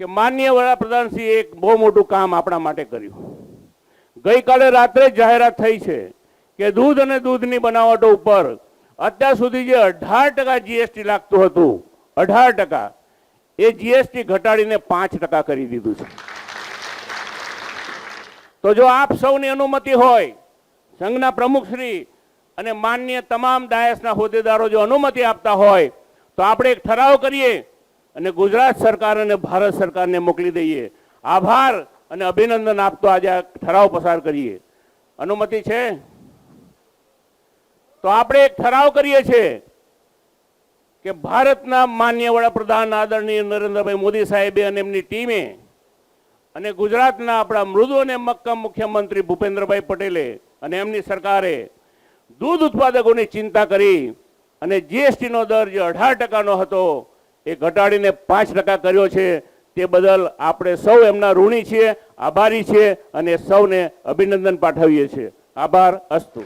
કે માન્ય વડાપ્રધાનશ્રીએ એક બહુ મોટું કામ આપણા માટે કર્યું. ગઈકાલે રાત્રે જાહેરાત થઈ છે કે દૂધ અને દૂધની બનાવટો ઉપર અત્યાર સુધી જે અઢાર ટકા જીએસટી લાગતું હતું, અઢાર ટકા, એ જીએસટી ઘટાડીને પાંચ ટકા કરી દીધું છે. તો જો આપ સૌની અનુમતિ હોય, સંઘના પ્રમુખશ્રી અને માન્ય તમામ ડાયસના હોદ્દેદારો જો અનુમતિ આપતા હોય, તો આપણે એક ઠરાવ કરીએ અને ગુજરાત સરકાર અને ભારત સરકારને મોકલી દઈએ. આભાર અને અભિનંદન આપતો આજે આ ઠરાવ પસાર કરીએ. અનુમતિ છે? તો આપણે એક ઠરાવ કરીએ છીએ કે ભારતના માન્ય વડાપ્રધાન આદરણીય નરેન્દ્રભાઈ મોદી સાહેબે અને એમની ટીમે અને ગુજરાતના આપણા મૃદુ અને મક્કમ મુખ્યમંત્રી ભૂપેન્દ્રભાઈ પટેલે અને એમની સરકારે દૂધ ઉત્પાદકોની ચિંતા કરી અને જીએસટીનો દર જે અઢાર ટકાનો હતો એ ઘટાડીને પાંચ ટકા કર્યો છે. તે બદલ આપણે સૌ એમના ઋણી છીએ, આભારી છીએ અને સૌને અભિનંદન પાઠવીએ છીએ. આભાર, અસ્તુ.